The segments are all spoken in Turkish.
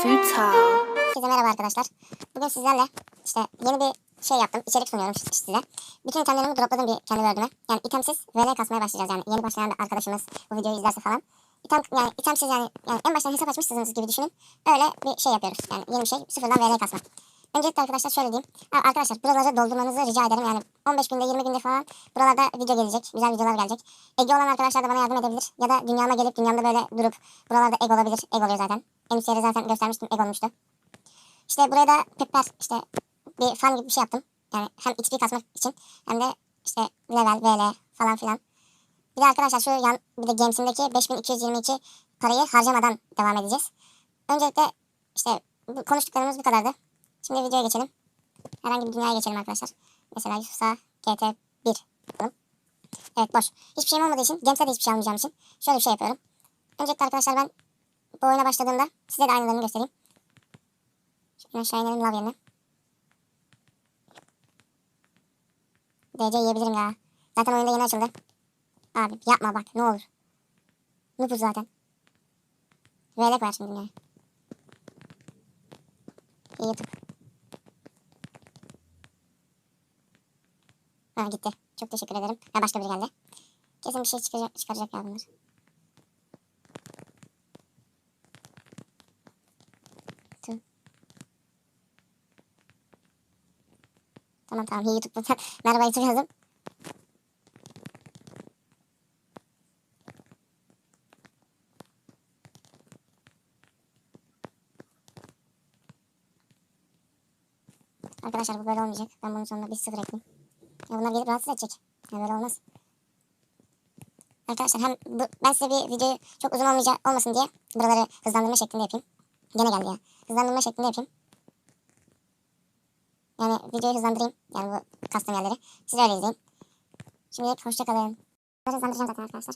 futile. Herkese merhaba arkadaşlar. Bugün sizlerle işte yeni bir şey yaptım. İçerik sunuyorum size. Bütün itemlerimi dropladım bir kendi bölgüme. Yani itemsiz VL kasmaya başlayacağız yani. Yeni başlayan arkadaşımız bu videoyu izlerse falan. İtem, yani itemsiz yani, yani en baştan hesap açmışsınız gibi düşünün. Öyle bir şey yapıyoruz. Yani yeni bir şey sıfırdan VL kasma. Öncelikle arkadaşlar şöyle diyeyim. Ha, arkadaşlar buraları doldurmanızı rica ederim. Yani 15 günde 20 günde falan buralarda video gelecek. Güzel videolar gelecek. Ege olan arkadaşlar da bana yardım edebilir. Ya da dünyama gelip dünyamda böyle durup buralarda egg olabilir. Egg oluyor zaten. En üst yeri zaten göstermiştim. Egg olmuştu. İşte buraya da pepper işte bir fan gibi bir şey yaptım. Yani hem XP kasmak için hem de işte level, VL falan filan. Bir de arkadaşlar şu yan bir de Games'imdeki 5222 parayı harcamadan devam edeceğiz. Öncelikle işte bu konuştuklarımız bu kadardı. Şimdi videoya geçelim. Herhangi bir dünyaya geçelim arkadaşlar. Mesela Yusuf'a GT1 yapalım. Evet boş. Hiçbir şeyim olmadığı için Games'e de hiçbir şey almayacağım için şöyle bir şey yapıyorum. Öncelikle arkadaşlar ben bu oyuna başladığımda size de aynılarını göstereyim. Şöyle aşağı inelim lav yerine. DC yiyebilirim ya. Zaten oyunda yeni açıldı. Abi yapma bak ne olur. Nupuz zaten. Velek var şimdi dünyaya. YouTube. Ha gitti. Çok teşekkür ederim. Ha başka biri geldi. Kesin bir şey çıkacak, çıkaracak ya bunlar. Tamam tamam iyi YouTube. Merhaba YouTube yazdım. Arkadaşlar bu böyle olmayacak. Ben bunun sonuna bir sıfır ekleyeyim. Ya bunlar gelip rahatsız edecek. Ya böyle olmaz. Arkadaşlar hem bu, ben size bir videoyu çok uzun olmayacak olmasın diye buraları hızlandırma şeklinde yapayım. Gene geldi ya. Hızlandırma şeklinde yapayım. Yani videoyu hızlandırayım. Yani bu custom yerleri. Siz öyle izleyin. Şimdilik hoşçakalın. Hızlandıracağım zaten arkadaşlar.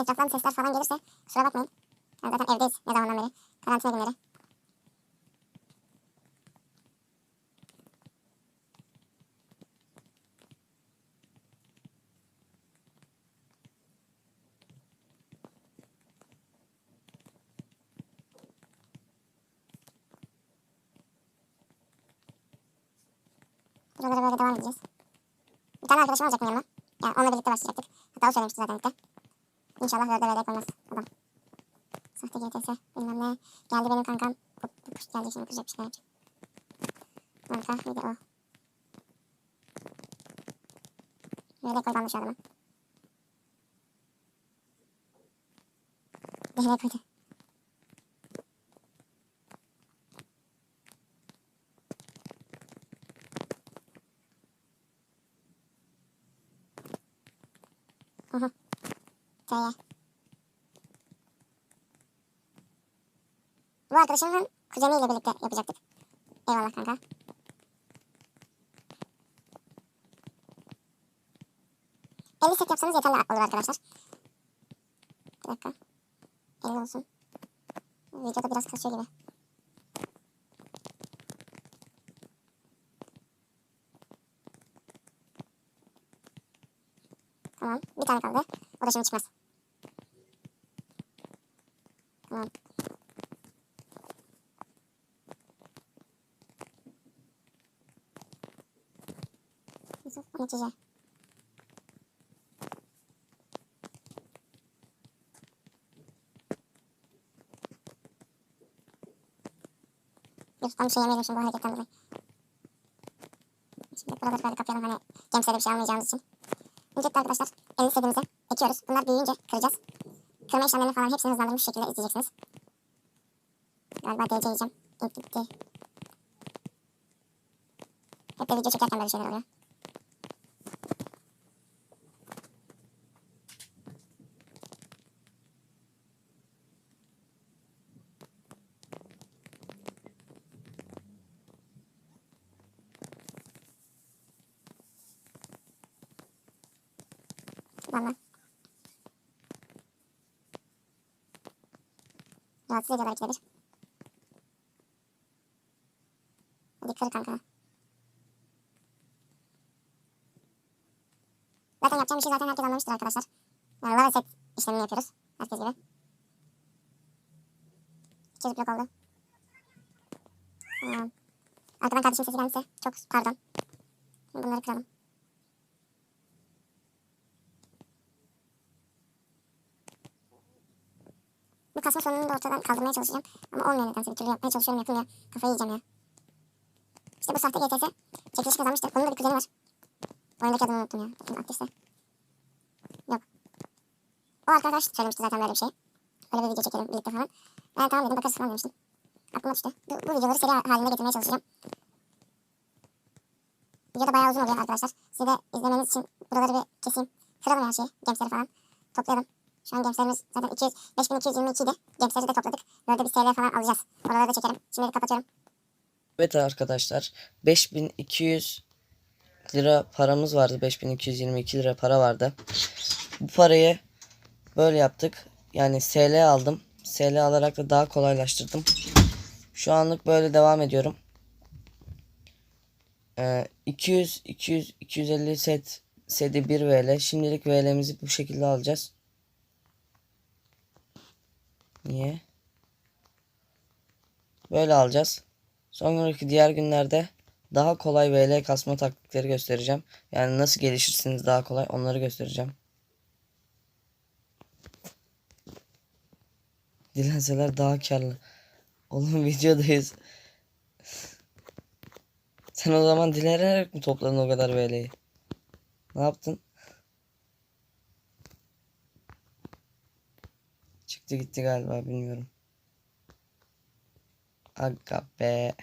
Etraftan sesler falan gelirse kusura bakmayın. Yani zaten evdeyiz ne zamandan beri. Karantina günleri. Buralara böyle devam edeceğiz. Bir tane arkadaşım olacak yanıma. Yani onunla birlikte başlayacaktık. Hatta o söylemişti zaten ilk de. İnşallah böyle böyle olmaz adam. Sahte GTS bilmem ne. Geldi benim kankam. Hop hop geldi şimdi kıracak bir şeyler yapacak. Kanka bir de o. Böyle koydanmış adamı. Nereye koydu? T'ye. Bu arkadaşımın kuzeniyle birlikte yapacaktık. Eyvallah kanka. Elli set yapsanız yeterli olur arkadaşlar. Bir dakika. 50 olsun. Videoda biraz kasıyor gibi. Tamam. Bir tane kaldı. O da şimdi çıkmaz. Tamam. Yusuf Unutici. Yusuf'tan bir şey yemeyelim şimdi bu hareketten dolayı. Şimdi buraları böyle kapayalım hani gemsede bir şey almayacağımız için. Öncelikle arkadaşlar elini istediğimize ekiyoruz. Bunlar büyüyünce kıracağız. Kırma işlemlerini falan hepsini hızlandırmış şekilde izleyeceksiniz. Galiba DC yiyeceğim. İlk gitti. Hep de video çekerken böyle şeyler oluyor. Valla. Rahatsız ediyorlar ikide bir. kır kanka. Zaten yapacağım işi zaten herkes anlamıştır arkadaşlar. Yani lava set işlemini yapıyoruz. Herkes gibi. 200 blok oldu. Tamam. Arkadan kardeşim sesi gelmişse çok pardon. Bunları kıralım. Bu kasma sorununu da ortadan kaldırmaya çalışacağım. Ama olmuyor nedense bir türlü yapmaya çalışıyorum yapılmıyor. Kafayı yiyeceğim ya. İşte bu sahte GTS çekiliş kazanmıştı. Bunun da bir kuzeni var. Oyundaki adını unuttum ya. Bakayım aktifse. Yok. O arkadaş söylemişti zaten böyle bir şey. Böyle bir video çekelim birlikte falan. Ben tamam dedim bakarız falan demiştim. Aklıma düştü. Bu, bu videoları seri halinde getirmeye çalışacağım. Video da bayağı uzun oluyor arkadaşlar. Size de izlemeniz için buraları bir keseyim. Kıralım her şeyi. Gemsleri falan. Toplayalım. Şu an gemslerimiz zaten 200, 5222 idi. Gemsleri de topladık. Böyle bir TL falan alacağız. Oraları da çekerim. Şimdi kapatıyorum. Evet arkadaşlar 5200 lira paramız vardı. 5222 lira para vardı. Bu parayı böyle yaptık. Yani SL aldım. SL alarak da daha kolaylaştırdım. Şu anlık böyle devam ediyorum. Ee, 200 200 250 set sedi 1 VL. Şimdilik VL'mizi bu şekilde alacağız. Niye? Böyle alacağız. Sonraki diğer günlerde daha kolay VL kasma taktikleri göstereceğim. Yani nasıl gelişirsiniz daha kolay onları göstereceğim. Dilenseler daha karlı. Oğlum videodayız. Sen o zaman dilenerek mi topladın o kadar VL'yi? Ne yaptın? Çıktı gitti galiba bilmiyorum. Aga be.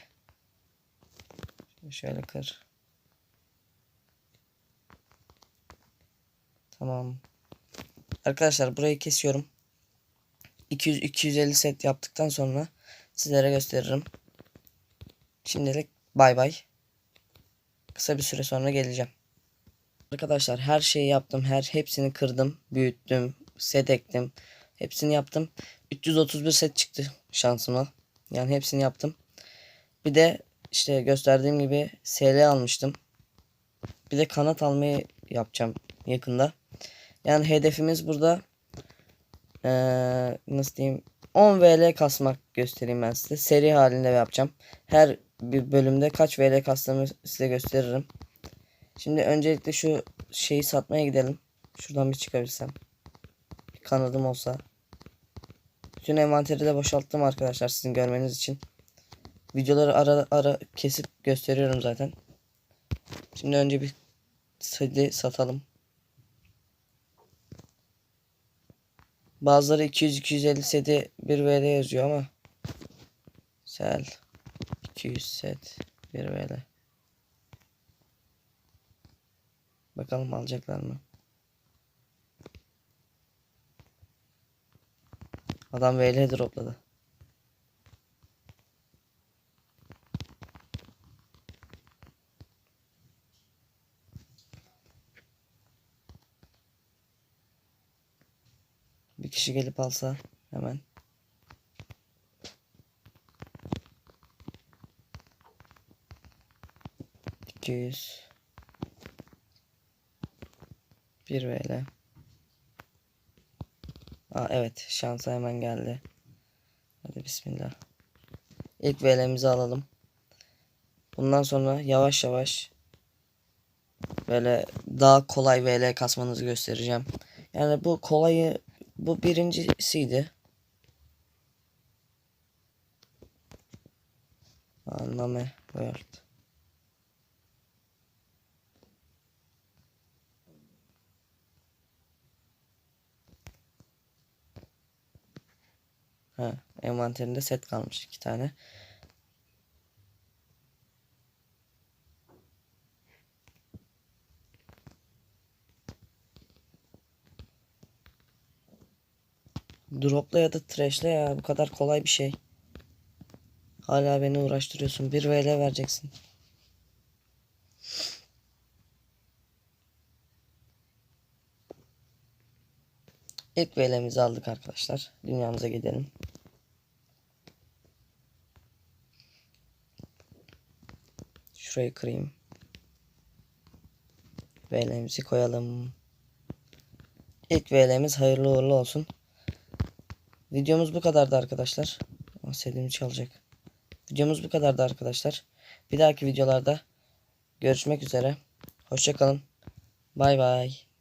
Şöyle kır. Tamam. Arkadaşlar burayı kesiyorum. 200 250 set yaptıktan sonra sizlere gösteririm. Şimdilik bay bay. Kısa bir süre sonra geleceğim. Arkadaşlar her şeyi yaptım. Her hepsini kırdım, büyüttüm, set ektim. Hepsini yaptım. 331 set çıktı şansıma. Yani hepsini yaptım. Bir de işte gösterdiğim gibi SL almıştım. Bir de kanat almayı yapacağım yakında. Yani hedefimiz burada ee, nasıl diyeyim 10 VL kasmak göstereyim ben size. Seri halinde yapacağım. Her bir bölümde kaç VL kastığımı size gösteririm. Şimdi öncelikle şu şeyi satmaya gidelim. Şuradan bir çıkabilsem. Kanadım olsa. Bütün envanteri de boşalttım arkadaşlar sizin görmeniz için. Videoları ara ara kesip gösteriyorum zaten. Şimdi önce bir sedi satalım. Bazıları 200-250 sedi 1 VL yazıyor ama Sel 200 set 1 VL Bakalım alacaklar mı? Adam VL dropladı. Bir kişi gelip alsa hemen. İki yüz. Bir VL. Aa evet şansa hemen geldi. Hadi bismillah. İlk VL'mizi alalım. Bundan sonra yavaş yavaş böyle daha kolay VL kasmanızı göstereceğim. Yani bu kolayı bu birincisiydi. Anlame World. Ha, envanterinde set kalmış iki tane. Dropla ya da trash'le ya bu kadar kolay bir şey. Hala beni uğraştırıyorsun. 1 VL vereceksin. İlk VL'mizi aldık arkadaşlar. Dünyamıza gidelim. Şurayı kırayım. VL'mizi koyalım. İlk VL'miz hayırlı uğurlu olsun. Videomuz bu kadardı arkadaşlar. Selim çalacak. Videomuz bu kadardı arkadaşlar. Bir dahaki videolarda görüşmek üzere. Hoşçakalın. Bay bay.